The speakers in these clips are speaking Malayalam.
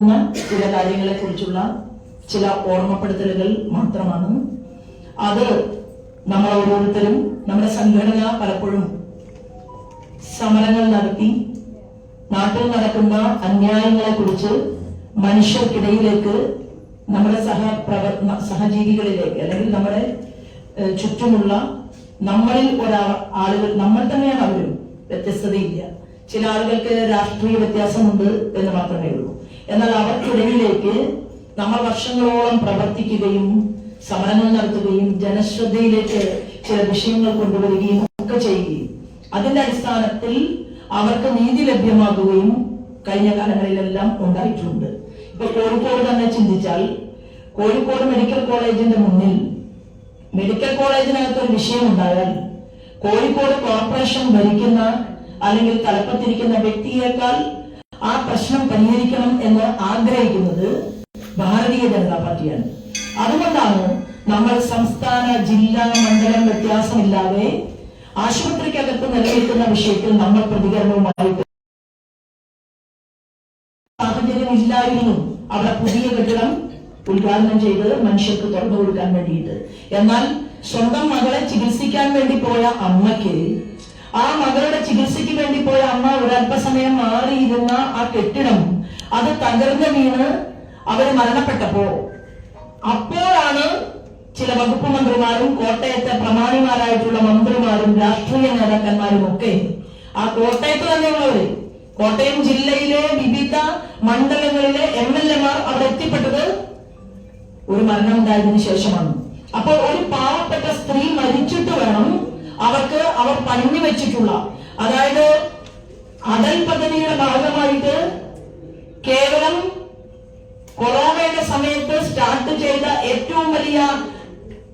ചില കാര്യങ്ങളെ കുറിച്ചുള്ള ചില ഓർമ്മപ്പെടുത്തലുകൾ മാത്രമാണ്. അത് നമ്മൾ ഓരോരുത്തരും നമ്മുടെ സംഘടന പലപ്പോഴും സമരങ്ങൾ നടത്തി നാട്ടിൽ നടക്കുന്ന അന്യായങ്ങളെ കുറിച്ച് മനുഷ്യർക്കിടയിലേക്ക് നമ്മുടെ സഹപ്രവർ സഹജീവികളിലേക്ക് അല്ലെങ്കിൽ നമ്മുടെ ചുറ്റുമുള്ള നമ്മളിൽ ഒരാ ആളുകൾ നമ്മൾ തന്നെയാണ് അവരും വ്യത്യസ്തതയില്ല. ചില ആളുകൾക്ക് രാഷ്ട്രീയ വ്യത്യാസമുണ്ട് എന്ന് മാത്രമേ ഉള്ളൂ. എന്നാൽ അവർക്കിടയിലേക്ക് നമ്മൾ വർഷങ്ങളോളം പ്രവർത്തിക്കുകയും സമരങ്ങൾ നടത്തുകയും ജനശ്രദ്ധയിലേക്ക് ചില വിഷയങ്ങൾ കൊണ്ടുവരികയും ഒക്കെ ചെയ്യുകയും. അതിന്റെ അടിസ്ഥാനത്തിൽ അവർക്ക് നീതി ലഭ്യമാകുകയും കഴിഞ്ഞ കാലങ്ങളിലെല്ലാം ഉണ്ടായിട്ടുണ്ട്. ഇപ്പൊ കോഴിക്കോട് തന്നെ ചിന്തിച്ചാൽ കോഴിക്കോട് മെഡിക്കൽ കോളേജിന്റെ മുന്നിൽ മെഡിക്കൽ കോളേജിനകത്ത് ഒരു വിഷയം ഉണ്ടായാൽ കോഴിക്കോട് കോർപ്പറേഷൻ ഭരിക്കുന്ന അല്ലെങ്കിൽ തലപ്പത്തിരിക്കുന്ന വ്യക്തിയേക്കാൾ ആ പ്രശ്നം പരിഹരിക്കണം എന്ന് ആഗ്രഹിക്കുന്നത് ഭാരതീയ ജനതാ പാർട്ടിയാണ്. അതുകൊണ്ടാണ് നമ്മൾ സംസ്ഥാന ജില്ലാ മണ്ഡലം വ്യത്യാസമില്ലാതെ ആശുപത്രിക്കകത്ത് നിലനിൽക്കുന്ന വിഷയത്തിൽ നമ്മൾ പ്രതികരണവുമായി സാഹചര്യം ഇല്ലായിരുന്നു. അവിടെ പുതിയ കെട്ടിടം ഉദ്ഘാടനം ചെയ്ത് മനുഷ്യർക്ക് തുറന്നു കൊടുക്കാൻ വേണ്ടിയിട്ട്. എന്നാൽ സ്വന്തം മകളെ ചികിത്സിക്കാൻ വേണ്ടി പോയ അമ്മയ്ക്ക് ആ മകളുടെ ചികിത്സയ്ക്ക് വേണ്ടി പോയ അമ്മ ഒരല്പസമയം മാറിയിരുന്ന ആ കെട്ടിടം. അത് തകർന്ന് വീണ് അവർ മരണപ്പെട്ടപ്പോ. അപ്പോഴാണ് ചില വകുപ്പ് മന്ത്രിമാരും കോട്ടയത്തെ പ്രമാണിമാരായിട്ടുള്ള മന്ത്രിമാരും രാഷ്ട്രീയ നേതാക്കന്മാരും ഒക്കെ ആ കോട്ടയത്ത് തന്നെയുള്ളവര് കോട്ടയം ജില്ലയിലെ വിവിധ മണ്ഡലങ്ങളിലെ എം എൽ എമാർ അവിടെ എത്തിപ്പെട്ടത് ഒരു മരണം ഉണ്ടായതിനു ശേഷമാണ്. അപ്പോൾ ഒരു പാവപ്പെട്ട സ്ത്രീ മരിച്ചിട്ട് വേണം അവർക്ക് അവർ പറഞ്ഞു വെച്ചിട്ടുള്ള അതായത് അടൽ പദ്ധതിയുടെ ഭാഗമായിട്ട് കേവലം കൊറോണയുടെ സമയത്ത് സ്റ്റാർട്ട് ചെയ്ത ഏറ്റവും വലിയ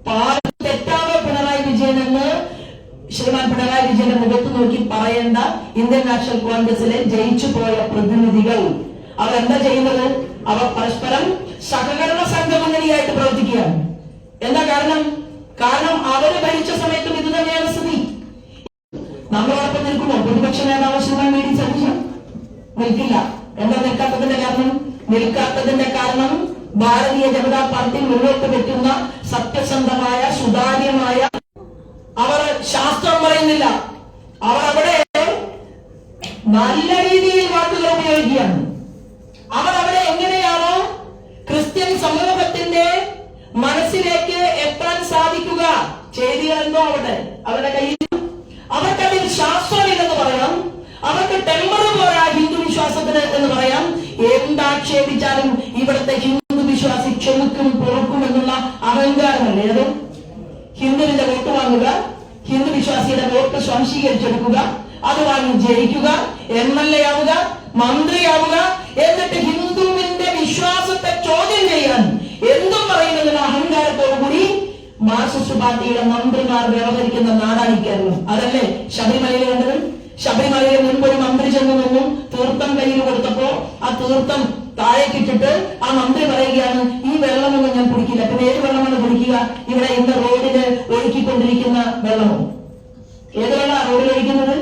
പാലം തെറ്റാണ് പിണറായി വിജയൻ എന്ന് ശ്രീമാൻ പിണറായി വിജയന്റെ മുഖത്ത് നോക്കി പറയേണ്ട ഇന്ത്യൻ നാഷണൽ കോൺഗ്രസിലെ ജയിച്ചു പോയ പ്രതിനിധികൾ. അവർ എന്താ ചെയ്യുന്നത്? അവർ പരസ്പരം സഹകരണ സംഘമുന്നണിയായിട്ട് പ്രവർത്തിക്കുകയാണ്. എന്താ കാരണം? കാരണം അവർ ഭരിച്ച സമയത്തും ഇത് തന്നെയാണ് സ്ഥിതി. നമ്മളോടൊപ്പം നിൽക്കുമോ പ്രതിപക്ഷ നേതാവ് ശ്രീമാൻ വേണ്ടി സതീശൻ നിൽക്കില്ല. എന്താ നിൽക്കാത്തതിന്റെ കാരണം? നിൽക്കാത്തതിന്റെ കാരണം ഭാരതീയ ജനതാ പാർട്ടി മുന്നോട്ട് വെക്കുന്ന സത്യസന്ധമായ സുതാര്യമായ അവർ ശാസ്ത്രം പറയുന്നില്ല. അവർ അവിടെ നല്ല രീതിയിൽ വാക്കുകൾ ഉപയോഗിക്കുകയാണ്. അവർ അവിടെ എങ്ങനെയാണോ ക്രിസ്ത്യൻ സമൂഹത്തിന്റെ മനസ്സിലേക്ക് എത്താൻ ചെയ്തികളെന്തോ അവിടെ അവരുടെ? കയ്യിൽ. അവർക്കതിൽ ശാസ്ത്രമില്ലെന്ന് പറയാം. അവർക്ക് ടെമ്പർ പോരാ ഹിന്ദു വിശ്വാസത്തിന് എന്ന് പറയാം. എന്താക്ഷേപിച്ചാലും ഇവിടുത്തെ ഹിന്ദു വിശ്വാസി ക്ഷമിക്കും പൊറുക്കും എന്നുള്ള അഹങ്കാരമല്ലേ അത്? ഹിന്ദുവിന്റെ വോട്ട് വാങ്ങുക ഹിന്ദു വിശ്വാസിയുടെ വോട്ട് സ്വാംശീകരിച്ചെടുക്കുക അത് വാങ്ങി ജയിക്കുക എം എൽ എ ആവുക മന്ത്രിയാവുക എന്നിട്ട് ഹിന്ദുവിന്റെ വിശ്വാസത്തെ ചോദ്യം ചെയ്യാൻ എന്തും പറയുന്നതിന് അഹങ്കാരത്തോടു കൂടി മാർക്സിസ്റ്റ് പാർട്ടിയുടെ മന്ത്രിമാർ വ്യവഹരിക്കുന്ന നാടാണ് ഈ കേരളം അതല്ലേ ശബരിമലയിൽ കണ്ടത്? ശബരിമലയിൽ മുൻപൊരു മന്ത്രി ചെന്ന് നിന്നും തീർത്ഥം കയ്യിൽ കൊടുത്തപ്പോ ആ തീർത്ഥം താഴേക്കിട്ടിട്ട് ആ മന്ത്രി പറയുകയാണ് ഈ വെള്ളമൊന്നും ഞാൻ കുടിക്കില്ല. പിന്നെ ഏത് വെള്ളമാണ് കുടിക്കുക? ഇവിടെ ഇന്ന് റോഡിൽ ഒഴുക്കിക്കൊണ്ടിരിക്കുന്ന വെള്ളമോ? ഏത് വെള്ളമാണ് റോഡിൽ ഒഴിക്കുന്നത്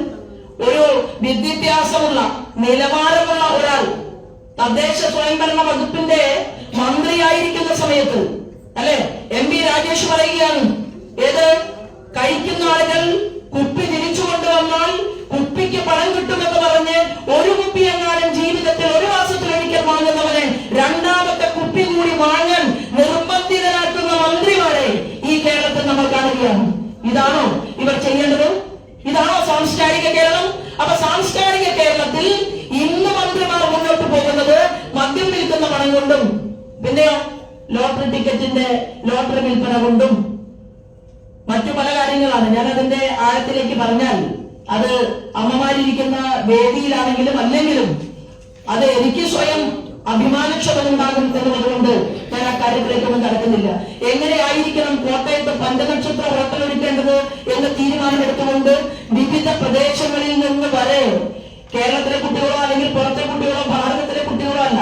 ഒരു വിദ്യാഭ്യാസമുള്ള നിലവാരമുള്ള ഒരാൾ തദ്ദേശ സ്വയംഭരണ വകുപ്പിന്റെ മന്ത്രിയായിരിക്കുന്ന സമയത്ത് അല്ലെ? എം പി രാജേഷ് പറയുകയാണ്. ഏത്? കഴിക്കുന്ന ആളുകൾ കുപ്പി തിരിച്ചു കൊണ്ടുവന്നാൽ കുപ്പിക്ക് പണം കിട്ടുമെന്ന് പറഞ്ഞ് ഒരു കുപ്പി എങ്ങാനും ജീവിതത്തിൽ ഒരു മാസത്തിൽ ഒരിക്കൽ വാങ്ങുന്നവനെ രണ്ടാമത്തെ കുപ്പി കൂടി വാങ്ങാൻ നിർബന്ധിതരാക്കുന്ന മന്ത്രിമാരെ ഈ കേരളത്തിൽ നമ്മൾ കാണുകയാണ്. ഇതാണോ ഇവർ ചെയ്യേണ്ടത്? ഇതാണോ സാംസ്കാരിക കേരളം? അപ്പൊ സാംസ്കാരിക കേരളത്തിൽ ഇന്ന് മന്ത്രിമാർ മുന്നോട്ട് പോകുന്നത് മദ്യം വിൽക്കുന്ന പണം കൊണ്ടും പിന്നെയോ ലോട്ടറി ടിക്കറ്റിന്റെ ലോട്ടറി വിൽപ്പന കൊണ്ടും മറ്റു പല കാര്യങ്ങളാണ്. ഞാൻ അതിന്റെ ആഴത്തിലേക്ക് പറഞ്ഞാൽ അത് അമ്മമാരിയിരിക്കുന്ന വേദിയിലാണെങ്കിലും അല്ലെങ്കിലും അത് എനിക്ക് സ്വയം അഭിമാനക്ഷതമുണ്ടാകും എന്നുള്ളതുകൊണ്ട് ഞാൻ ആ കാര്യത്തിലേക്കൊന്നും കടക്കുന്നില്ല. എങ്ങനെയായിരിക്കണം കോട്ടയത്ത് പഞ്ചനക്ഷത്ര ഹോട്ടൽ ഒരുക്കേണ്ടത് എന്ന് തീരുമാനമെടുത്തുകൊണ്ട് വിവിധ പ്രദേശങ്ങളിൽ നിന്ന് വരെ കേരളത്തിലെ കുട്ടികളോ അല്ലെങ്കിൽ പുറത്തെ കുട്ടികളോ ഭാരതത്തിലെ കുട്ടികളോ അല്ല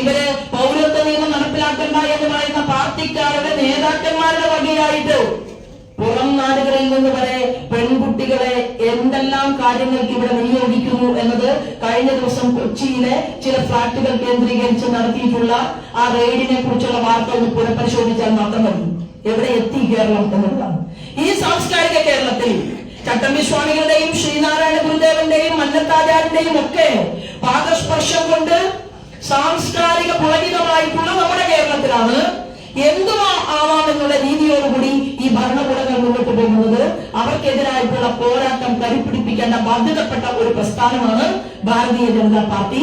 ഇവർ പൗരത്വ നിയമം നടപ്പിലാക്കണ്ട എന്ന് പറയുന്ന പാർട്ടിക്കാരുടെ നേതാക്കന്മാരുടെ വകയായിട്ട് പുറം നാടുകളിൽ നിന്ന് വരെ പെൺകുട്ടികളെ എന്തെല്ലാം കാര്യങ്ങൾക്ക് ഇവിടെ നിയോഗിക്കുന്നു എന്നത് കഴിഞ്ഞ ദിവസം കൊച്ചിയിലെ ചില ഫ്ളാറ്റുകൾ കേന്ദ്രീകരിച്ച് നടത്തിയിട്ടുള്ള ആ റെയ്ഡിനെ കുറിച്ചുള്ള വാർത്ത ഒന്ന് പുനഃപരിശോധിച്ചാൽ മാത്രം മതി. എവിടെ എത്തി കേരളം എന്നുള്ളതാണ്. ഈ സാംസ്കാരിക കേരളത്തിൽ ചട്ടമ്പിസ്വാമികളുടെയും ശ്രീനാരായണ ഗുരുദേവന്റെയും മന്നത്താചാര്യന്റെയും ഒക്കെ പാദസ്പർശം കൊണ്ട് സാംസ്കാരിക പുളകിതമായിട്ടുള്ള നമ്മുടെ കേരളത്തിലാണ്. എന്തും ആ- ആവാം എന്നുള്ള രീതിയോടുകൂടി ഈ ഭരണകൂടങ്ങൾ മുന്നോട്ട് പോകുന്നത്? അവർക്കെതിരായിട്ടുള്ള പോരാട്ടം കരിപ്പിടിപ്പിക്കേണ്ട ബാധ്യതപ്പെട്ട ഒരു പ്രസ്ഥാനമാണ് ഭാരതീയ ജനതാ പാർട്ടി.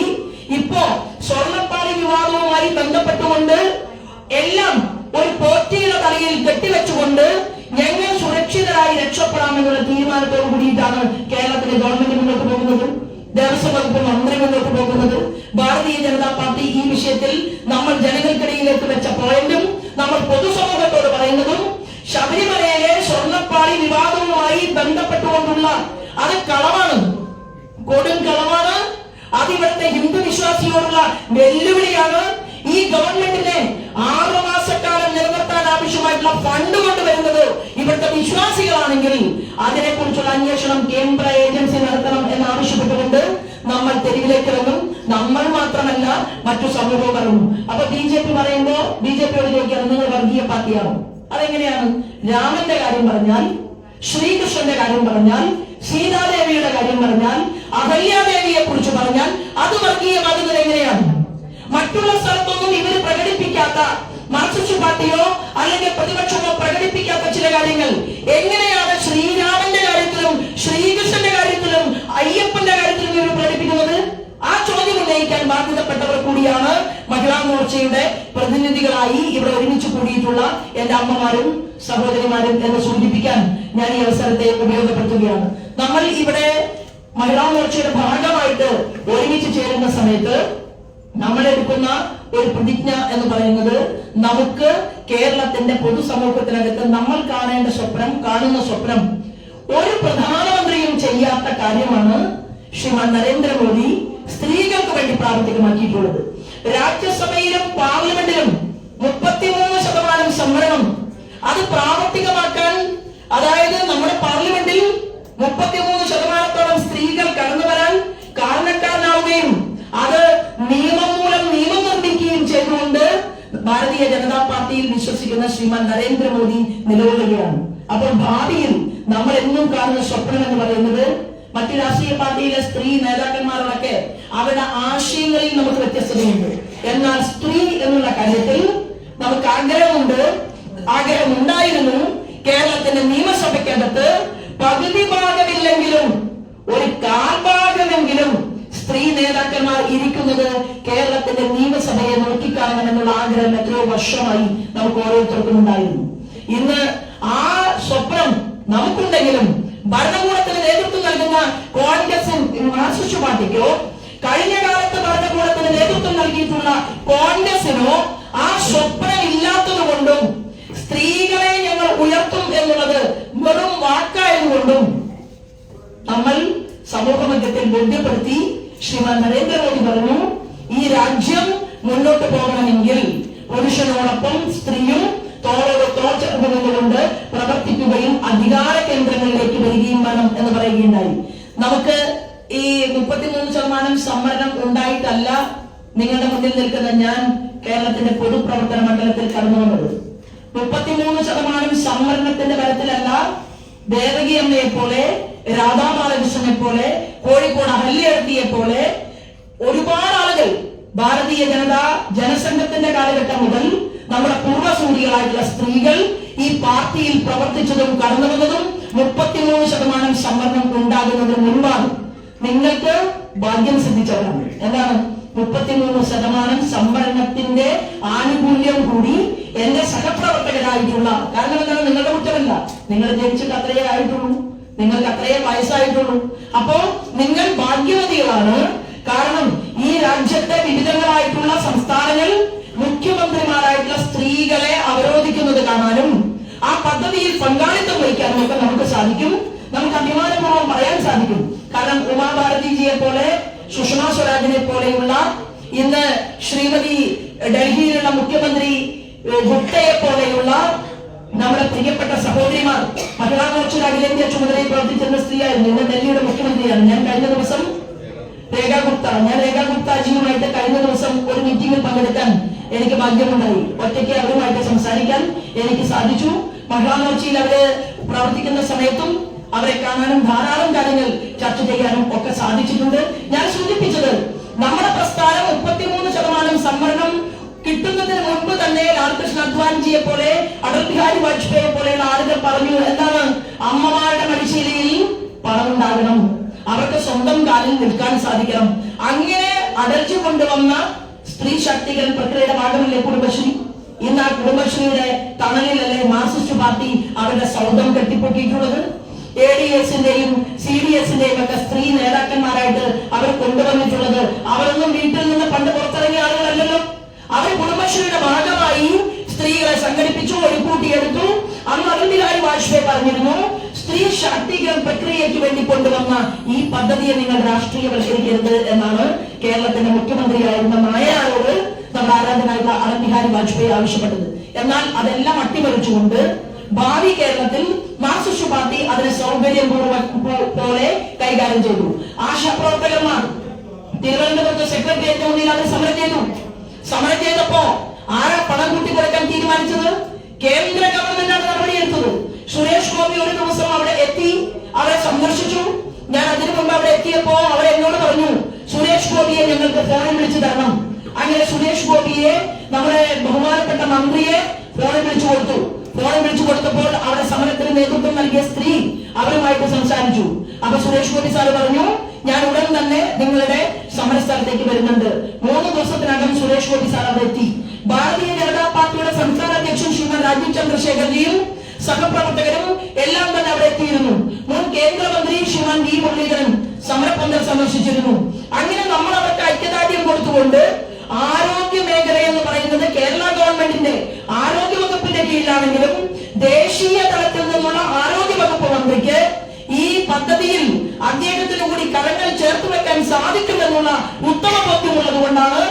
ഇപ്പോ സ്വർണപ്പാറി വിവാദവുമായി ബന്ധപ്പെട്ടുകൊണ്ട് എല്ലാം ഒരു പോറ്റിയുടെ തലയിൽ കെട്ടിവെച്ചുകൊണ്ട് ഞങ്ങൾ സുരക്ഷിതരായി രക്ഷപ്പെടാമെന്നുള്ള തീരുമാനത്തോടു കൂടിയിട്ടാണ് ദേവസ്വം വകുപ്പ് മന്ത്രി പോകുന്നത് ഭാരതീയ ജനതാ പാർട്ടി ഈ വിഷയത്തിൽ നമ്മൾ ജനങ്ങൾക്കിടയിലേക്ക് വെച്ച പോയിന്റും നമ്മൾ പൊതുസമൂഹത്തോട് പറയുന്നതും ശബരിമലയിലെ സ്വർണപ്പാളി വിവാദവുമായി ബന്ധപ്പെട്ടുകൊണ്ടുള്ള അത് കളവാണ്. കൊടും കളവാണ്. അത് ഇവിടുത്തെ ഹിന്ദു വിശ്വാസിയോടുള്ള വെല്ലുവിളിയാണ്. ഈ ഗവൺമെന്റിനെ ആറു മാസക്കാലം നിലനിർത്താൻ ആവശ്യമായിട്ടുള്ള ഫണ്ട് കൊണ്ടുവരുന്നത് ഇവിടുത്തെ വിശ്വാസികളാണെങ്കിൽ അതിനെക്കുറിച്ചുള്ള അന്വേഷണം കേന്ദ്ര ഏജൻസി നടത്തണം എന്ന് ആവശ്യപ്പെട്ടുകൊണ്ട് നമ്മൾ തെരുവിലേക്ക് ഇറങ്ങും നമ്മൾ മാത്രമല്ല മറ്റു സമൂഹവും ഇറങ്ങും അപ്പൊ ബി ജെ പി പറയുമ്പോ ബി ജെ പിയോട് ചോദിക്കാറ് നിങ്ങൾ വർഗീയ പാർട്ടിയാണോ? അതെങ്ങനെയാണ്? രാമന്റെ കാര്യം പറഞ്ഞാൽ ശ്രീകൃഷ്ണന്റെ കാര്യം പറഞ്ഞാൽ സീതാദേവിയുടെ കാര്യം പറഞ്ഞാൽ അഹല്യാദേവിയെ കുറിച്ച് പറഞ്ഞാൽ അത് വർഗീയമാകുന്നത് എങ്ങനെയാണ്? മറ്റുള്ള സ്ഥലത്തൊന്നും ഇവർ പ്രകടിപ്പിക്കാത്ത മാർക്സിസ്റ്റ് പാർട്ടിയോ അല്ലെങ്കിൽ പ്രതിപക്ഷമോ പ്രകടിപ്പിക്കാത്ത ചില കാര്യങ്ങൾ. എങ്ങനെയാണ് ശ്രീരാമന്റെ കാര്യത്തിലും ശ്രീകൃഷ്ണന്റെ കാര്യത്തിലും അയ്യപ്പന്റെ കാര്യത്തിലും ഇവർ പ്രകടിപ്പിക്കുന്നത്? ആ ചോദ്യം ഉന്നയിക്കാൻ ബാധ്യതപ്പെട്ടവർ കൂടിയാണ് മഹിളാ മോർച്ചയുടെ പ്രതിനിധികളായി ഇവിടെ ഒരുമിച്ച് കൂടിയിട്ടുള്ള എന്റെ അമ്മമാരും സഹോദരിമാരും എന്നെ സൂചിപ്പിക്കാൻ ഞാൻ ഈ അവസരത്തെ ഉപയോഗപ്പെടുത്തുകയാണ്. നമ്മൾ ഇവിടെ മഹിളാ മോർച്ചയുടെ ഭാഗമായിട്ട് ഒരുമിച്ച് ചേരുന്ന സമയത്ത് നമ്മൾ എടുക്കുന്ന ഒരു പ്രതിജ്ഞ എന്ന് പറയുന്നത് നമുക്ക് കേരളത്തിന്റെ പൊതുസമൂഹത്തിനകത്ത് നമ്മൾ കാണേണ്ട സ്വപ്നം കാണുന്ന സ്വപ്നം ഒരു പ്രധാനമന്ത്രിയും ചെയ്യാത്ത കാര്യമാണ് ശ്രീമാൻ നരേന്ദ്രമോദി സ്ത്രീകൾക്ക് വേണ്ടി പ്രാവർത്തികമാക്കിയിട്ടുള്ളത്. രാജ്യസഭയിലും പാർലമെന്റിലും മുപ്പത്തിമൂന്ന് ശതമാനം സംവരണം അത് പ്രാവർത്തികമാക്കാൻ അതായത് നമ്മുടെ പാർലമെന്റിൽ മുപ്പത്തിമൂന്ന് ശതമാനത്തോളം സ്ത്രീകൾ കടന്നു വരാൻ കാരണക്കാരനാവുകയും അത് നിയമം ഭാരതീയ ജനതാ പാർട്ടിയിൽ വിശ്വസിക്കുന്ന ശ്രീമാൻ നരേന്ദ്രമോദി നിലകൊള്ളുകയാണ്. അപ്പോൾ ഭാവിയിൽ നമ്മൾ എന്നും കാണുന്ന സ്വപ്നം എന്ന് പറയുന്നത് മറ്റു രാഷ്ട്രീയ പാർട്ടിയിലെ സ്ത്രീ നേതാക്കന്മാരോടൊക്കെ അവരുടെ ആശയങ്ങളിൽ നമുക്ക് വ്യത്യസ്തതയുണ്ട്. എന്നാൽ സ്ത്രീ എന്നുള്ള കാര്യത്തിൽ നമുക്ക് ആഗ്രഹമുണ്ട്. ആഗ്രഹം ഉണ്ടായിരുന്നു കേരളത്തിന്റെ നിയമസഭയ്ക്കകത്ത് പകുതി ഭാഗമില്ലെങ്കിലും ഒരു കാൽഭാഗമെങ്കിലും സ്ത്രീ നേതാക്കന്മാർ ഇരിക്കുന്നത് കേരളത്തിന്റെ നിയമസഭയെ നോക്കിക്കാണണമെന്നുള്ള ആഗ്രഹം എത്രയോ വർഷമായി നമുക്ക് ഓരോരുത്തർക്കും ഉണ്ടായിരുന്നു. ഇന്ന് ആ സ്വപ്നം നമുക്കുണ്ടെങ്കിലും ഭരണകൂടത്തിന് നേതൃത്വം നൽകുന്ന കോൺഗ്രസും മാർസിസ്റ്റ് പാർട്ടിക്കോ കഴിഞ്ഞ കാലത്ത് ഭരണകൂടത്തിന് നേതൃത്വം നൽകിയിട്ടുള്ള കോൺഗ്രസിനോ ആ സ്വപ്നം ഇല്ലാത്തത് കൊണ്ടും സ്ത്രീകളെ ഞങ്ങൾ ഉയർത്തും എന്നുള്ളത് വെറും വാക്കായതുകൊണ്ടും നമ്മൾ സമൂഹ മധ്യത്തിൽ ബോധ്യപ്പെടുത്തി ശ്രീമാൻ നരേന്ദ്രമോദി പറഞ്ഞു ഈ രാജ്യം മുന്നോട്ട് പോകണമെങ്കിൽ പുരുഷനോടൊപ്പം സ്ത്രീയും തോളോട് തോൾ ചേർന്ന് പ്രവർത്തിക്കുകയും അധികാര കേന്ദ്രങ്ങളിലേക്ക് വരികയും വേണം എന്ന് പറയുകയുണ്ടായി. നമുക്ക് ഈ മുപ്പത്തിമൂന്ന് ശതമാനം സംവരണം ഉണ്ടായിട്ടല്ല നിങ്ങളുടെ മുന്നിൽ നിൽക്കുന്ന ഞാൻ കേരളത്തിന്റെ പൊതുപ്രവർത്തന മണ്ഡലത്തിൽ കടന്നു വന്നത്. മുപ്പത്തിമൂന്ന് ശതമാനം സംവരണത്തിന്റെ തരത്തിലല്ല ദേവകി അമ്മയെ പോലെ രാധാ ബാലകൃഷ്ണനെ പോലെ കോഴിക്കോട് അഹല്യടത്തിയെ പോലെ ഒരുപാട് ആളുകൾ ഭാരതീയ ജനതാ ജനസംഘത്തിന്റെ കാലഘട്ടം മുതൽ നമ്മുടെ പൂർവസൂരികളായിട്ടുള്ള സ്ത്രീകൾ ഈ പാർട്ടിയിൽ പ്രവർത്തിച്ചതും കടന്നു വന്നതും മുപ്പത്തിമൂന്ന് ശതമാനം സംവരണം ഉണ്ടാകുന്നതിന് മുൻപാണ്. നിങ്ങൾക്ക് ഭാഗ്യം സിദ്ധിച്ചവരാണ്. എന്താണ്? മുപ്പത്തിമൂന്ന് ശതമാനം സംവരണത്തിന്റെ ആനുകൂല്യം കൂടി എന്റെ സഹപ്രവർത്തകരായിട്ടുള്ള കാരണം എന്താണ്? നിങ്ങളുടെ കുറ്റമല്ല. നിങ്ങൾ ജനിച്ചിട്ട് അത്രയേ ആയിട്ടുള്ളൂ. നിങ്ങൾക്ക് അത്രയേ വയസ്സായിട്ടുള്ളൂ. അപ്പോ നിങ്ങൾ ഭാഗ്യവതികളാണ്. കാരണം ഈ രാജ്യത്തെ വിവിധങ്ങളായിട്ടുള്ള സംസ്ഥാനങ്ങൾ മുഖ്യമന്ത്രിമാരായിട്ടുള്ള സ്ത്രീകളെ അവരോധിക്കുന്നത് കാണാനും ആ പദ്ധതിയിൽ പങ്കാളിത്തം വഹിക്കാനും ഒക്കെ നമുക്ക് സാധിക്കും. നമുക്ക് അഭിമാനപൂർവം പറയാൻ സാധിക്കും. കാരണം ഉമാഭാരതിജിയെ പോലെ സുഷമ സ്വരാജിനെ പോലെയുള്ള ഇന്ന് ശ്രീമതി ഡൽഹിയിലുള്ള മുഖ്യമന്ത്രി ഗുപ്തയെ പോലെയുള്ള നമ്മുടെ പ്രിയപ്പെട്ട അഖിലേന്ത്യാ ചുമതലയിൽ പ്രവർത്തിച്ചിരുന്ന സ്ത്രീയായിരുന്നു. ഇന്ന് ഡൽഹിയുടെ മുഖ്യമന്ത്രിയാണ്. ഞാൻ കഴിഞ്ഞ ദിവസം രേഖ ഗുപ്ത ഞാൻ രേഖ ഗുപ്താജിയുമായിട്ട് കഴിഞ്ഞ ദിവസം ഒരു മീറ്റിംഗിൽ പങ്കെടുക്കാൻ എനിക്ക് ഭാഗ്യമുണ്ടായി. ഒറ്റയ്ക്ക് അവരുമായിട്ട് സംസാരിക്കാൻ എനിക്ക് സാധിച്ചു. മഹിളാമോർച്ചയിൽ അവർ പ്രവർത്തിക്കുന്ന സമയത്തും അവരെ കാണാനും ധാരാളം കാര്യങ്ങൾ ചർച്ച ചെയ്യാനും ഒക്കെ സാധിച്ചിട്ടുണ്ട്. ഞാൻ സൂചിപ്പിച്ചത് നമ്മുടെ പ്രസ്ഥാനം മുപ്പത്തിമൂന്ന് ശതമാനം സംവരണം കിട്ടുന്നതിന് മുൻപ് തന്നെ ലാൽകൃഷ്ണ അദ്വാനിജിയെ പോലെ അടൽ ബിഹാരി പോലെ പോലെയുള്ള ആളുകൾ പറഞ്ഞു എന്താണ് അമ്മമാരുടെ മടിശീലയിൽ പണമുണ്ടാകണം. അവർക്ക് സ്വന്തം കാലിൽ നിൽക്കാൻ സാധിക്കണം. അങ്ങനെ അടച്ചു കൊണ്ടുവന്ന സ്ത്രീ ശാക്തീകരണ പ്രക്രിയയുടെ ഭാഗമല്ലേ കുടുംബശ്രീ? ഇന്ന് ആ കുടുംബശ്രീയുടെ തണലിലല്ലേ മാർക്സിസ്റ്റ് പാർട്ടി അവരുടെ സൗദം കെട്ടിപ്പൊക്കിയിട്ടുള്ളത്? എ ഡി എസിന്റെയും സി ഡി എസിന്റെയും ഒക്കെ സ്ത്രീ നേതാക്കന്മാരായിട്ട് അവർ കൊണ്ടുവന്നിട്ടുള്ളത്. അവരൊന്നും വീട്ടിൽ നിന്ന് പണ്ട് പുറത്തിറങ്ങിയ ആളുകളല്ലല്ലോ. അവർ കുടുംബശ്രീയുടെ ഭാഗമായി സ്ത്രീകളെ സംഘടിപ്പിച്ചു ഒരു കൂട്ടിയെടുത്തു അന്ന് അടൽ ബിഹാരി വാജ്പേയി പറഞ്ഞിരുന്നു സ്ത്രീ ശാക്തീകരണ പ്രക്രിയയ്ക്ക് വേണ്ടി കൊണ്ടുവന്ന ഈ പദ്ധതിയെ നിങ്ങൾ രാഷ്ട്രീയവൽക്കരിക്കരുത് എന്നാണ് കേരളത്തിന്റെ മുഖ്യമന്ത്രിയായിരുന്ന നായനാരോട് നമ്മുടെ ആരാധനായിട്ടുള്ള അടൽ ബിഹാരി വാജ്പേയി ആവശ്യപ്പെട്ടത്. എന്നാൽ അതെല്ലാം അട്ടിമറിച്ചുകൊണ്ട് ഭാവി കേരളത്തിൽ മാർക്സിസ്റ്റ് പാർട്ടി അതിനെ സൗകര്യപൂർവം പോലെ കൈകാര്യം ചെയ്തു. ആശാപ്രവർത്തകന്മാർ തിരുവനന്തപുരത്ത് സെക്രട്ടേറിയറ്റ് മുന്നിൽ അവർ സമരം ചെയ്തു. സമരം ചെയ്തപ്പോ ആരാ പണം കൂട്ടി കൊടുക്കാൻ തീരുമാനിച്ചത്? കേന്ദ്ര ഗവൺമെന്റാണ് നടപടിയെടുത്തത് സുരേഷ് ഗോപി ഒരു ദിവസം അവിടെ എത്തി അവരെ സന്ദർശിച്ചു. ഞാൻ അതിനു മുമ്പ് അവിടെ എത്തിയപ്പോ അവർ എന്നോട് പറഞ്ഞു സുരേഷ് ഗോപിയെ ഞങ്ങൾക്ക് ഫോണിൽ വിളിച്ചു തരണം. അങ്ങനെ സുരേഷ് ഗോപിയെ നമ്മുടെ ബഹുമാനപ്പെട്ട മന്ത്രിയെ ഫോണിൽ വിളിച്ചു കൊടുത്തു. ഫോണിൽ വിളിച്ചു കൊടുത്തപ്പോൾ അവിടെ സമരത്തിന് നേതൃത്വം നൽകിയ സ്ത്രീ അവരുമായിട്ട് സംസാരിച്ചു. അപ്പൊ സുരേഷ് ഗോപി സാറ് പറഞ്ഞു ഞാൻ ഉടൻ തന്നെ നിങ്ങളുടെ സമരസ്ഥലത്തേക്ക് വരുന്നുണ്ട്. മൂന്ന് ദിവസത്തിനകം സുരേഷ് ഗോപി സാർ അവിടെ എത്തി. ഭാരതീയ ജനതാ പാർട്ടിയുടെ സംസ്ഥാന അധ്യക്ഷൻ ശ്രീമാൻ രാജീവ് ചന്ദ്രശേഖർജിയും സഹപ്രവർത്തകരും എല്ലാം തന്നെ അവിടെ എത്തിയിരുന്നു. മുൻ കേന്ദ്രമന്ത്രി ശ്രീമാൻ വി മുരളീധരൻ സമരപന്തൽ സന്ദർശിച്ചിരുന്നു. അങ്ങനെ നമ്മൾ അവർക്ക് ഐക്യദാർഢ്യം കൊടുത്തുകൊണ്ട് ആരോഗ്യ മേഖല എന്ന് പറയുന്നത് കേരള ഗവൺമെന്റിന്റെ ആരോഗ്യ വകുപ്പിന്റെ കീഴിലാണെങ്കിലും ദേശീയ തലത്തിൽ നിന്നുള്ള ആരോഗ്യ വകുപ്പ് മന്ത്രിക്ക് ഈ പദ്ധതിയിൽ അദ്ദേഹത്തിന് കൂടി കരങ്ങൾ ചേർത്ത് വെക്കാൻ സാധിക്കുമെന്നുള്ള ഉത്തമ ബോധ്യമുള്ളത് കൊണ്ടാണ്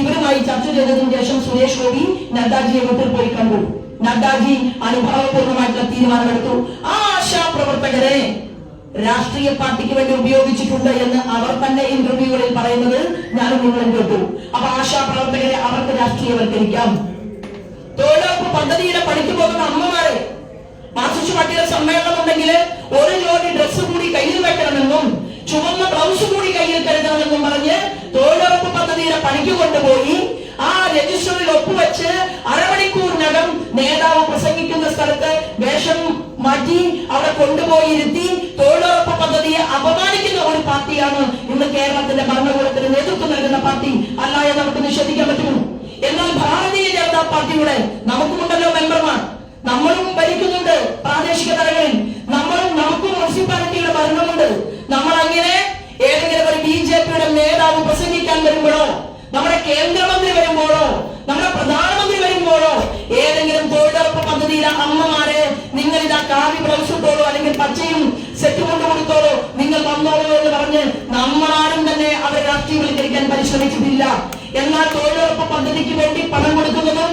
ഇവരുമായി ചർച്ച ചെയ്തതിനു ശേഷം സുരേഷ് ഗോപി നദ്ദാജിയെ വീട്ടിൽ പോയി കണ്ടു. നദ്ദാജി അനുഭവപൂർണമായിട്ടുള്ള തീരുമാനമെടുത്തു. ആ ആശാപ്രവർത്തകരെ രാഷ്ട്രീയ പാർട്ടിക്ക് വേണ്ടി ഉപയോഗിച്ചിട്ടുണ്ട് എന്ന് അവർ തന്നെ ഇന്റർവ്യൂകളിൽ പറയുന്നത് ഞാൻ നിങ്ങളും കേട്ടു. അപ്പൊ ആശാപ്രവർത്തകരെ അവർക്ക് രാഷ്ട്രീയവൽക്കരിക്കാം. തൊഴിലുറപ്പ് പദ്ധതിയുടെ പണിക്ക് പോകുന്ന അമ്മമാരെ മാർസിസ്റ്റ് പാർട്ടിയുടെ സമ്മേളനം ഉണ്ടെങ്കിൽ ഒരു ജോലി ഡ്രസ്സ് കൂടി കയ്യിൽ വെക്കണമെന്നും ചുവന്ന ബ്ലൗസ് കൂടി കയ്യിൽ കരുതണമെന്നും പറഞ്ഞ് തൊഴിലുറപ്പ് പദ്ധതിയുടെ പണിക്ക് കൊണ്ടുപോയി ആ രജിസ്റ്ററിൽ ഒപ്പുവെച്ച് അരമണിക്കൂറിനകം നേതാവ് പ്രസംഗിക്കുന്ന സ്ഥലത്ത് വേഷം മാറ്റി അവിടെ കൊണ്ടുപോയി ഇരുത്തി തൊഴിലുറപ്പ് പദ്ധതിയെ അപമാനിക്കുന്ന ഒരു പാർട്ടിയാണ് ഇന്ന് കേരളത്തിന്റെ ഭരണകൂടത്തിന് നേതൃത്വം നൽകുന്ന പാർട്ടി. അല്ലാതെ നമുക്ക് നിഷേധിക്കാൻ പറ്റുമോ? എന്നാൽ ഭാരതീയ ജനതാ പാർട്ടിയുടെ നമുക്കുമുണ്ടല്ലോ മെമ്പർമാർ. നമ്മളും ഭരിക്കുന്നുണ്ട് പ്രാദേശിക തലങ്ങളിൽ. നമ്മളും നമുക്കും മുനിസിപ്പാലിറ്റിയുടെ ഭരണമുണ്ട്. നമ്മൾ അങ്ങനെ ഏതെങ്കിലും ഒരു ബി ജെ പിയുടെ നേതാവ് പ്രസംഗിക്കാൻ വരുമ്പോഴോ നമ്മുടെ കേന്ദ്രമന്ത്രി വരുമ്പോഴോ നമ്മുടെ പ്രധാനമന്ത്രി വരുമ്പോഴോ ഏതെങ്കിലും തൊഴിലുറപ്പ് പദ്ധതിയിലെ അമ്മമാരെ നിങ്ങൾ ഇതാ കാവി ബ്ലൗസ് അല്ലെങ്കിൽ പച്ചയും സെറ്റ് കൊണ്ട് കൊടുത്തോളൂ നിങ്ങൾ വന്നോളൂ എന്ന് പറഞ്ഞ് നമ്മളാരും തന്നെ അവരെ രാഷ്ട്രീയവൽക്കരിക്കാൻ പരിശ്രമിച്ചിട്ടില്ല. എന്നാൽ തൊഴിലുറപ്പ് പദ്ധതിക്ക് വേണ്ടി പണം കൊടുക്കുന്നതും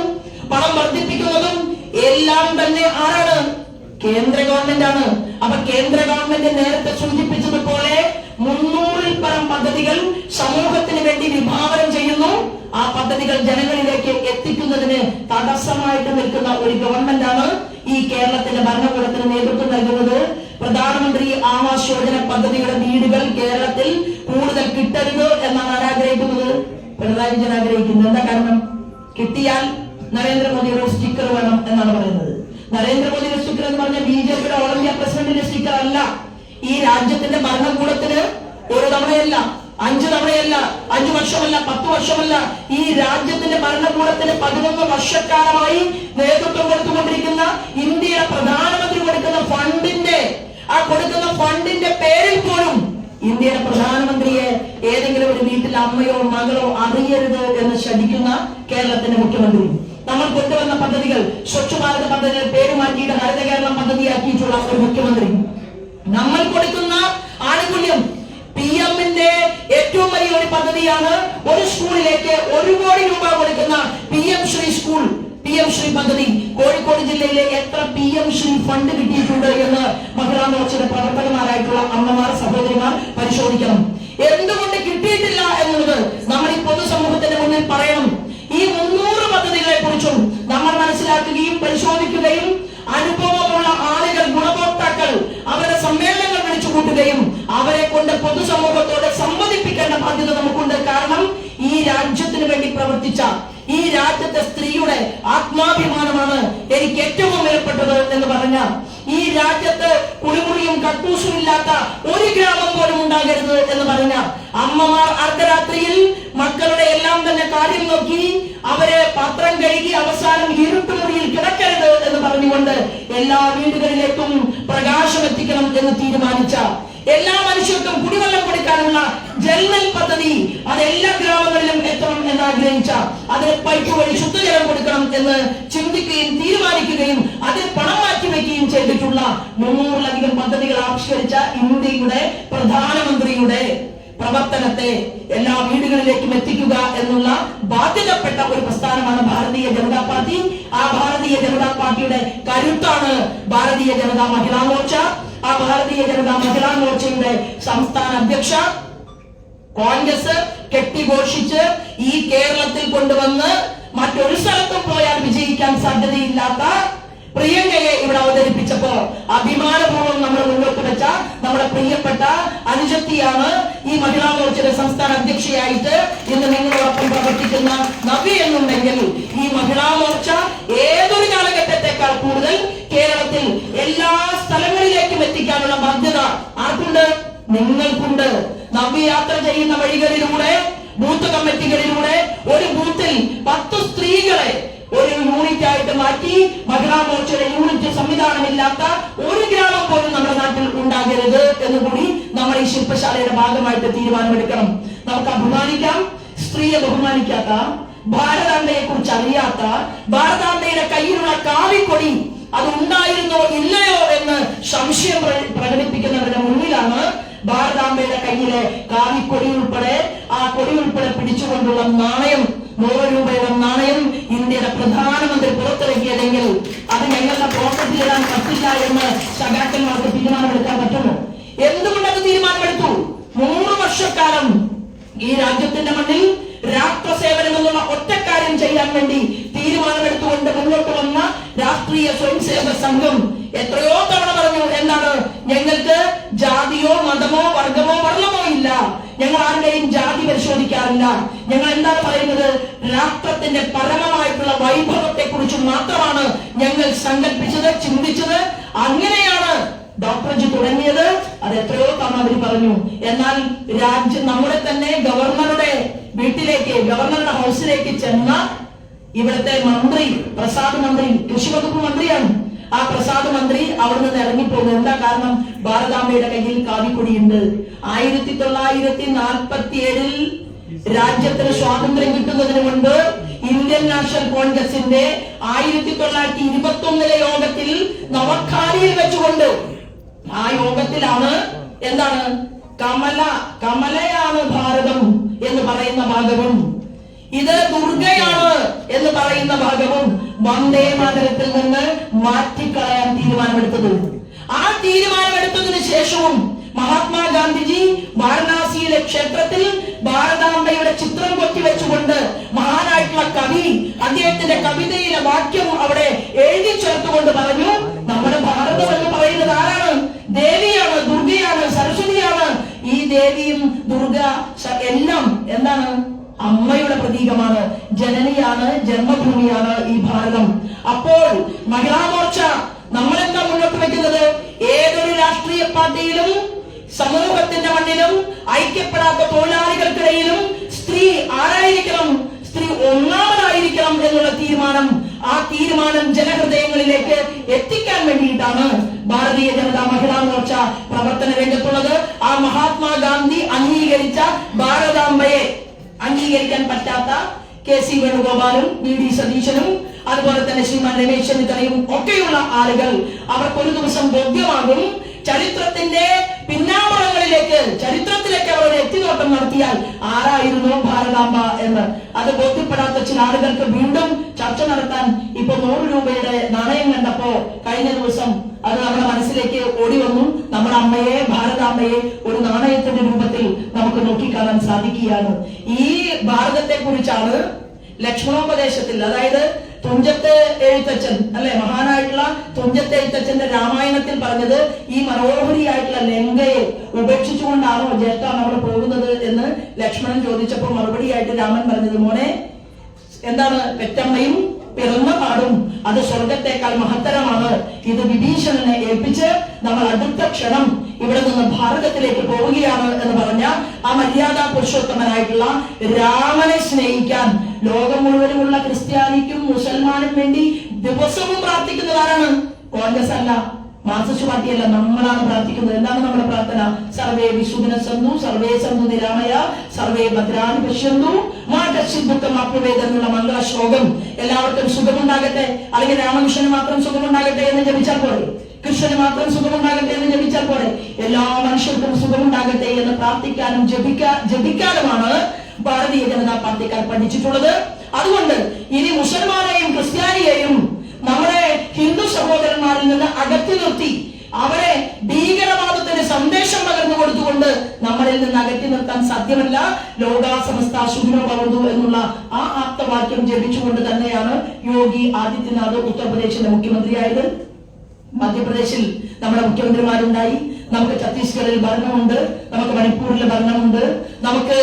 പണം വർദ്ധിപ്പിക്കുന്നതും എല്ലാം തന്നെ ആരാണ്? കേന്ദ്ര ഗവൺമെന്റ് ആണ്. അപ്പൊ കേന്ദ്ര ഗവൺമെന്റ് നേരത്തെ സൂചിപ്പിച്ചതുപോലെ മുന്നൂറിൽ പരം പദ്ധതികൾ സമൂഹത്തിന് വേണ്ടി വിഭാവനം ചെയ്യുന്നു. ആ പദ്ധതികൾ ജനങ്ങളിലേക്ക് എത്തിക്കുന്നതിന് തടസ്സമായിട്ട് നിൽക്കുന്ന ഒരു ഗവൺമെന്റ് ആണ് ഈ കേരളത്തിന്റെ ഭരണകൂടത്തിന് നേതൃത്വം നൽകുന്നത്. പ്രധാനമന്ത്രി ആവാസ് യോജന പദ്ധതിയുടെ വീടുകൾ കേരളത്തിൽ കൂടുതൽ കിട്ടരുത് എന്നാണ് ആരാഗ്രഹിക്കുന്നത്? പിണറായി വിജയൻ ആഗ്രഹിക്കുന്നത്. എന്താ കാരണം? കിട്ടിയാൽ നരേന്ദ്രമോദിയുടെ സ്റ്റിക്കർ വേണം എന്നാണ് പറയുന്നത്. നരേന്ദ്രമോദിയുടെ സ്റ്റിക്കർ എന്ന് പറഞ്ഞാൽ ബി ജെ പിയുടെ ഓൾ ഇന്ത്യ പ്രസിഡന്റിന്റെ സ്റ്റിക്കർ അല്ല. ഈ രാജ്യത്തിന്റെ ഭരണകൂടത്തിന് ഒരു തവണയല്ല അഞ്ചു തവണയല്ല അഞ്ചു വർഷമല്ല പത്ത് വർഷമല്ല ഈ രാജ്യത്തിന്റെ ഭരണകൂടത്തിന് പതിനൊന്ന് വർഷക്കാലമായി നേതൃത്വം കൊടുത്തുകൊണ്ടിരിക്കുന്ന ഇന്ത്യയുടെ പ്രധാനമന്ത്രി കൊടുക്കുന്ന ഫണ്ടിന്റെ ആ കൊടുക്കുന്ന ഫണ്ടിന്റെ പേരിൽ പോലും ഇന്ത്യയുടെ പ്രധാനമന്ത്രിയെ ഏതെങ്കിലും ഒരു വീട്ടിൽ അമ്മയോ മകളോ അറിയരുത് എന്ന് ശഠിക്കുന്ന കേരളത്തിന്റെ മുഖ്യമന്ത്രി. നമ്മൾ കൊണ്ടുവന്ന പദ്ധതികൾ സ്വച്ഛ ഭാരത പദ്ധതികൾ പേര് മാറ്റിയിട്ട് ഹരിത കേരളം പദ്ധതിയാക്കിയിട്ടുള്ള ഒരു മുഖ്യമന്ത്രി. നമ്മൾ കൊടുക്കുന്ന ആനുകൂല്യം പി എമ്മിന്റെ ഏറ്റവും വലിയ ഒരു പദ്ധതിയാണ് ഒരു സ്കൂളിലേക്ക് ഒരു കോടി രൂപ കൊടുക്കുന്ന P M Shri school P M Shri പദ്ധതി. കോഴിക്കോട് ജില്ലയിലെ എത്ര പി എം ശ്രീ ഫണ്ട് കിട്ടിയിട്ടുണ്ട് എന്ന് മഹിളാ മോർച്ചയുടെ പ്രവർത്തകന്മാരായിട്ടുള്ള അമ്മമാർ സഹോദരിമാർ പരിശോധിക്കണം. എന്തുകൊണ്ട് കിട്ടിയിട്ടില്ല എന്നുള്ളത് നമ്മൾ ഈ പൊതുസമൂഹത്തിന്റെ മുന്നിൽ പറയണം. ഈ നമ്മൾ മനസ്സിലാക്കുകയും പരിശോധിക്കുകയും അനുഭവമുള്ള ആളുകൾ ഗുണഭോക്താക്കൾ അവരുടെ സമ്മേളനങ്ങൾ വിളിച്ചു കൂട്ടുകയും അവരെ കൊണ്ട് പൊതുസമൂഹത്തോട് സംവദിപ്പിക്കേണ്ട ബാധ്യത നമുക്കുണ്ട്. കാരണം ഈ രാജ്യത്തിന് വേണ്ടി പ്രവർത്തിച്ച ഈ രാജ്യത്തെ സ്ത്രീയുടെ ആത്മാഭിമാനമാണ് എനിക്ക് ഏറ്റവും വിലപ്പെട്ടത് എന്ന് പറഞ്ഞ ഈ രാജ്യത്ത് കുളിമുറിയും കട്ടൂസും ഇല്ലാത്ത ഒരു ഗ്രാമം പോലും ഉണ്ടാകരുത് എന്ന് പറഞ്ഞ അമ്മമാർ അർദ്ധരാത്രിയിൽ മക്കളുടെ എല്ലാം തന്നെ കാര്യം നോക്കി അവരെ പാത്രം കഴുകി അവസാനം ഇരുട്ടുമുറിയിൽ കിടക്കരുത് എന്ന് പറഞ്ഞുകൊണ്ട് എല്ലാ വീടുകളിലേക്കും പ്രകാശം എത്തിക്കണം എന്ന് തീരുമാനിച്ച എല്ലാ മനുഷ്യർക്കും കുടിവെള്ളം കൊടുക്കാനുള്ള ജൽനൽ പദ്ധതി അത് എല്ലാ ഗ്രാമങ്ങളിലും എത്തണം എന്ന് ആഗ്രഹിച്ച അതിന് പൈപ്പ് വഴി ശുദ്ധജലം കൊടുക്കണം എന്ന് ചിന്തിക്കുകയും തീരുമാനിക്കുകയും അതിൽ പണം മാറ്റി വയ്ക്കുകയും ചെയ്തിട്ടുള്ള മുന്നൂറിലധികം പദ്ധതികൾ ആവിഷ്കരിച്ച ഇന്ത്യയുടെ പ്രധാനമന്ത്രിയുടെ പ്രവർത്തനത്തെ എല്ലാ വീടുകളിലേക്കും എത്തിക്കുക എന്നുള്ള ബാധ്യതപ്പെട്ട ഒരു പ്രസ്ഥാനമാണ് ഭാരതീയ ജനതാ പാർട്ടി. ആ ഭാരതീയ ജനതാ പാർട്ടിയുടെ കരുത്താണ് ഭാരതീയ ജനതാ മഹിളാ മോർച്ച. ആ ഭാരതീയ ജനതാ മഹിളാ മോർച്ചയുടെ സംസ്ഥാന അധ്യക്ഷ കോൺഗ്രസ് കെട്ടിഘോഷിച്ച് ഈ കേരളത്തിൽ കൊണ്ടുവന്ന് മറ്റൊരു സ്ഥലത്തും പോയാൽ വിജയിക്കാൻ സാധ്യതയില്ലാത്ത പ്രിയങ്കയെ ഇവിടെ അവതരിപ്പിച്ചപ്പോ അഭിമാനപൂർവം നമ്മൾ മുന്നോട്ട് വെച്ച നമ്മുടെ പ്രിയപ്പെട്ട അനുജത്തിയാണ് ഈ മഹിളാ മോർച്ചയുടെ സംസ്ഥാന അധ്യക്ഷയായിട്ട് ഇന്ന് നിങ്ങളോടൊപ്പം പ്രവർത്തിക്കുന്ന നബി എന്നുണ്ടെങ്കിൽ ഈ മഹിളാ മോർച്ച ഏതൊരു കാലഘട്ടത്തെക്കാൾ കൂടുതൽ കേരളത്തിൽ എല്ലാ സ്ഥലങ്ങളിലേക്കും എത്തിക്കാനുള്ള ബാധ്യത ആർക്കുണ്ട്? നിങ്ങൾക്കുണ്ട്. നബി യാത്ര ചെയ്യുന്ന വഴികളിലൂടെ ബൂത്ത് കമ്മിറ്റികളിലൂടെ ഒരു ബൂത്തിൽ പത്ത് സ്ത്രീകളെ യൂണിറ്റ് മാറ്റി മഹിളാമോർച്ചയുടെ യൂണിറ്റ് സംവിധാനമില്ലാത്ത ഒരു ഗ്രാമം പോലും നമ്മുടെ നാട്ടിൽ ഉണ്ടാകരുത് എന്ന് കൂടി നമ്മൾ ഈ ശില്പശാലയുടെ ഭാഗമായിട്ട് തീരുമാനമെടുക്കണം. നമുക്ക് അഭിമാനിക്കാം സ്ത്രീയെ ബഹുമാനിക്കാത്ത ഭാരതാംബയെ കുറിച്ച് അറിയാത്ത ഭാരതാംബയുടെ കയ്യിലുള്ള കാവിക്കൊടി അത് ഉണ്ടായിരുന്നോ ഇല്ലയോ എന്ന് സംശയം പ്ര- പ്രകടിപ്പിക്കുന്നവരുടെ മുന്നിലാണ് ഭാരതാംബയുടെ കയ്യിലെ കാവിക്കൊടി ഉൾപ്പെടെ ആ കൊടി ഉൾപ്പെടെ പിടിച്ചുകൊണ്ടുള്ള നാണയം നൂറ് രൂപയുടെ നാണയം ഇന്ത്യയുടെ പ്രധാനമന്ത്രി പുറത്തിറക്കിയതെങ്കിൽ അത് ഞങ്ങളുടെ പോക്കറ്റിലിടാൻ പറ്റില്ല എന്ന് സഖാക്കന്മാർക്ക് തീരുമാനമെടുക്കാൻ പറ്റുമോ? എന്തുകൊണ്ടത് തീരുമാനമെടുത്തു? നൂറ് വർഷക്കാലം ഈ രാജ്യത്തിന്റെ മണ്ണിൽ രാഷ്ട്രസേവനം എന്നുള്ള ഒറ്റക്കാര്യം ചെയ്യാൻ വേണ്ടി തീരുമാനമെടുത്തുകൊണ്ട് മുന്നോട്ട് വന്ന രാഷ്ട്രീയ സ്വയംസേവക സംഘം എത്രയോ തവണ പറഞ്ഞു എന്താണ് ഞങ്ങൾക്ക് ജാതിയോ മതമോ വർഗമോ വർണമോ ഇല്ല. ഞങ്ങൾ ആരുടെയും ജാതി പരിശോധിക്കാറില്ല. ഞങ്ങൾ എന്താണ് പറയുന്നത്? രാഷ്ട്രത്തിന്റെ പരമമായിട്ടുള്ള വൈഭവത്തെ കുറിച്ച് മാത്രമാണ് ഞങ്ങൾ സങ്കല്പിച്ചത് ചിന്തിച്ചത്. അങ്ങനെയാണ് ഡോക്ടർജി തുടങ്ങിയത്. അത് എത്രയോ തവണ അവർ പറഞ്ഞു. എന്നാൽ രാജ്യം നമ്മുടെ തന്നെ ഗവർണറുടെ വീട്ടിലേക്ക് ഗവർണറുടെ ഹൗസിലേക്ക് ചെന്ന ഇവിടുത്തെ മന്ത്രി പ്രസാദ് മന്ത്രി കൃഷി വകുപ്പ് മന്ത്രിയാണ്. ആ പ്രസാദ് മന്ത്രി അവിടെ നിന്ന് ഇറങ്ങിപ്പോകുന്നു. എന്താ കാരണം? ഭാരതാംബയുടെ കയ്യിൽ കാവിക്കൊടിയുണ്ട്. ആയിരത്തി തൊള്ളായിരത്തി നാൽപ്പത്തി ഏഴിൽ രാജ്യത്തിന് സ്വാതന്ത്ര്യം കിട്ടുന്നതിന് മുൻപ് ഇന്ത്യൻ നാഷണൽ കോൺഗ്രസിന്റെ ആയിരത്തി തൊള്ളായിരത്തി ഇരുപത്തി ഒന്നിലെ യോഗത്തിൽ നവഖാലിയിൽ വെച്ചുകൊണ്ട് ആ യോഗത്തിലാണ് എന്താണ്? കമല കമലയാണ് ഭാരതം എന്ന് പറയുന്ന ഭാഗവും ഇത് ദുർഗയാണ് എന്ന് പറയുന്ന ഭാഗവും വന്ദേ മാതരത്തിൽ നിന്ന് മാറ്റിക്കളയാൻ തീരുമാനമെടുത്തത്. ആ തീരുമാനമെടുത്തതിനു ശേഷവും മഹാത്മാഗാന്ധിജി വാരണാസിയിലെ ക്ഷേത്രത്തിൽ ഭാരതാംബയുടെ ചിത്രം കൊത്തിവെച്ചുകൊണ്ട് മഹാനായിട്ടുള്ള കവി അദ്ദേഹത്തിന്റെ കവിതയിലെ വാക്യം അവിടെ എഴുതി ചേർത്തുകൊണ്ട് പറഞ്ഞു നമ്മുടെ ഭാരതം എന്ന് പറയുന്നത് ആരാണ്? ദേവിയാണ് ദുർഗയാണ് സരസ്വതിയാണ്. ഈ ദേവിയും ദുർഗ എല്ലാം എന്താണ്? അമ്മയുടെ പ്രതീകമാണ്. ജനനിയാണ് ജന്മഭൂമിയാണ് ഈ ഭാരതം. അപ്പോൾ മഹിളാമോർച്ച നമ്മളെന്താ മുന്നോട്ട് വെക്കുന്നത്? ഏതൊരു രാഷ്ട്രീയ പാർട്ടിയിലും സമൂഹത്തിന്റെ മണ്ണിലും ഐക്യപ്പെടാത്ത തൊഴിലാളികൾക്കിടയിലും സ്ത്രീ ആരായിരിക്കണം? സ്ത്രീ ഒന്നാമതായിരിക്കണം എന്നുള്ള തീരുമാനം. ആ തീരുമാനം ജനഹൃദയങ്ങളിലേക്ക് എത്തിക്കാൻ വേണ്ടിയിട്ടാണ് ഭാരതീയ ജനതാ മഹിളാ മോർച്ച പ്രവർത്തന രംഗത്തുള്ളത്. ആ മഹാത്മാഗാന്ധി അംഗീകരിച്ച ഭാരതാംബയെ അംഗീകരിക്കാൻ പറ്റാത്ത കെ സി വേണുഗോപാലും വി ഡി സതീശനും അതുപോലെ തന്നെ ശ്രീമാൻ രമേശ് ചെന്നിത്തലയും ഒക്കെയുള്ള ആളുകൾ അവർക്ക് ഒരു ദിവസം ബോധ്യമാകും ചരിത്രത്തിന്റെ പിന്നാമ്പുറങ്ങളിൽ ഹിസ്റ്ററിയിലേക്ക് ചരിത്രത്തിലേക്ക് അവർ എത്തിനോട്ടം നടത്തിയാൽ ആരായിരുന്നു ഭാരതാംബ എന്ന്? അത് ബോധ്യപ്പെടാത്ത ചില ആളുകൾക്ക് വീണ്ടും ചർച്ച നടത്താൻ ഇപ്പൊ നൂറ് രൂപയുടെ നാണയം കണ്ടപ്പോ കഴിഞ്ഞ ദിവസം അത് നമ്മുടെ മനസ്സിലേക്ക് ഓടി വന്നു. നമ്മുടെ അമ്മയെ ഭാരതാമ്മയെ ഒരു നാണയത്തിന്റെ രൂപത്തിൽ നമുക്ക് നോക്കിക്കാണാൻ സാധിക്കുകയാണ്. ഈ ഭാരതത്തെ കുറിച്ചാണ് ലക്ഷ്മണോപദേശത്തിൽ അതായത് തുഞ്ചത്ത് എഴുത്തച്ഛൻ അല്ലെ? മഹാനായിട്ടുള്ള തുഞ്ചത്തെ എഴുത്തച്ഛന്റെ രാമായണത്തിൽ പറഞ്ഞത് ഈ മനോഹരിയായിട്ടുള്ള ലങ്കയെ ഉപേക്ഷിച്ചുകൊണ്ടാണോ ജ്യേഷ്ഠ നമ്മൾ പോകുന്നത് എന്ന് ലക്ഷ്മണൻ ചോദിച്ചപ്പോൾ മറുപടിയായിട്ട് രാമൻ പറഞ്ഞത് മോനെ എന്താണ് പെറ്റമ്മയും പിറന്ന പാടും. അത് സ്വർഗത്തെക്കാൾ മഹത്തരമാണ്. ഇത് വിഭീഷണനെ ഏൽപ്പിച്ച് നമ്മൾ അടുത്ത ക്ഷണം ഇവിടെ നിന്ന് ഭാരതത്തിലേക്ക് പോവുകയാണ് എന്ന് പറഞ്ഞ ആ മര്യാദ പുരുഷോത്തമനായിട്ടുള്ള രാമനെ സ്നേഹിക്കാൻ ലോകം മുഴുവനുമുള്ള ക്രിസ്ത്യാനിക്കും മുസൽമാനും വേണ്ടി ദിവസവും പ്രാർത്ഥിക്കുന്നതാരാണ്? കോൺഗ്രസ് അല്ല. മാർക്സിസ്റ്റ് പാർട്ടിയല്ല നമ്മളാണ് പ്രാർത്ഥിക്കുന്നത്. എന്താണ് നമ്മുടെ പ്രാർത്ഥന? സർവേ വിശുദ്ധന സന്തു സർവേ സന്തു നിരാമയ സർവേ ഭദ്രാനി പശ്യന്തു മാറ്റസിദ്ധുക്കമാക്കുവേദ എന്നുള്ള മംഗള എല്ലാവർക്കും സുഖമുണ്ടാകട്ടെ? അല്ലെങ്കിൽ രാമകൃഷ്ണന് മാത്രം സുഖമുണ്ടാകട്ടെ എന്ന് ജപിച്ചാൽ പോരെ? കൃഷ്ണന് മാത്രം സുഖമുണ്ടാകട്ടെ എന്ന് ജപിച്ചാൽ പോരെ? എല്ലാ മനുഷ്യർക്കും സുഖമുണ്ടാകട്ടെ എന്ന് പ്രാർത്ഥിക്കാനും ജപിക്കാ ജപിക്കാനുമാണ് ഭാരതീയ ജനതാ പാർട്ടിക്കാർ പഠിച്ചിട്ടുള്ളത്. അതുകൊണ്ട് ഇനി മുസൽമാനെയും ക്രിസ്ത്യാനിയെയും സഹോദരന്മാരിൽ നിന്ന് അകറ്റി നിർത്തി അവരെ ഭീകരവാദത്തിന് സന്ദേശം പകർന്നു കൊടുത്തുകൊണ്ട് നമ്മളിൽ നിന്ന് അകറ്റി നിർത്താൻ സാധ്യമല്ല. ലോകാസമസ്ത ശുഭ്രമാവുന്നു എന്നുള്ള ആ ആപ്തവാക്യം ജപിച്ചുകൊണ്ട് തന്നെയാണ് യോഗി ആദിത്യനാഥ് ഉത്തർപ്രദേശിന്റെ മുഖ്യമന്ത്രിയായത്. മധ്യപ്രദേശിൽ നമ്മുടെ മുഖ്യമന്ത്രിമാരുണ്ടായി. നമുക്ക് ഛത്തീസ്ഗഡിൽ ഭരണമുണ്ട്. നമുക്ക് മണിപ്പൂരിൽ ഭരണമുണ്ട്. നമുക്ക്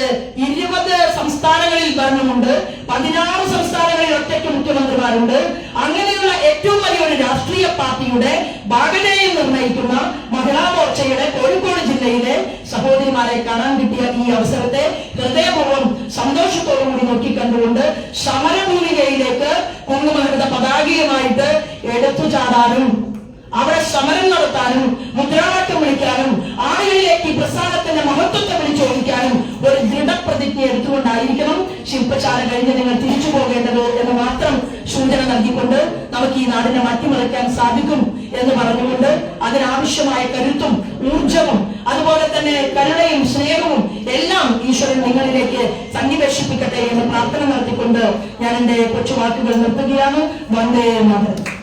ഇരുപത് സംസ്ഥാനങ്ങളിൽ ഭരണമുണ്ട്. പതിനാറ് സംസ്ഥാനങ്ങളിൽ ഒറ്റയ്ക്ക് മുഖ്യമന്ത്രിമാരുണ്ട്. അങ്ങനെയുള്ള ഏറ്റവും വലിയൊരു രാഷ്ട്രീയ പാർട്ടിയുടെ ഭാഗനയും നിർണയിക്കുന്ന മഹിളാ മോർച്ചയുടെ കോഴിക്കോട് ജില്ലയിലെ സഹോദരിമാരെ കാണാൻ കിട്ടിയ ഈ അവസരത്തെ ഹൃദയപൂർവം സന്തോഷത്തോടു കൂടി നോക്കിക്കണ്ടുകൊണ്ട് സമരഭൂമികയിലേക്ക് കുങ്കുമഹൃത പതാകയുമായിട്ട് എടുത്തു ചാടാനും അവിടെ സമരം നടത്താനും മുദ്രാവാക്യം വിളിക്കാനും ആളുകളിലേക്ക് പ്രസ്ഥാനത്തിന്റെ മഹത്വത്തെ വിളിച്ചോദിക്കാനും ഒരു ദൃഢപ്രതിജ്ഞ എടുത്തുകൊണ്ടായിരിക്കണം ശില്പശാല കഴിഞ്ഞ് നിങ്ങൾ തിരിച്ചു പോകേണ്ടത് എന്ന് മാത്രം സൂചന നൽകിക്കൊണ്ട് നമുക്ക് ഈ നാടിനെ മാറ്റിമറിക്കാൻ സാധിക്കും എന്ന് പറഞ്ഞുകൊണ്ട് അതിനാവശ്യമായ കരുത്തും ഊർജവും അതുപോലെ തന്നെ കരുണയും സ്നേഹവും എല്ലാം ഈശ്വരൻ നിങ്ങളിലേക്ക് സന്നിവേശിപ്പിക്കട്ടെ എന്ന് പ്രാർത്ഥന നടത്തിക്കൊണ്ട് ഞാൻ എന്റെ കൊച്ചുവാക്കുകൾ നിർത്തുകയാണ്. വന്ദേ മാതരം.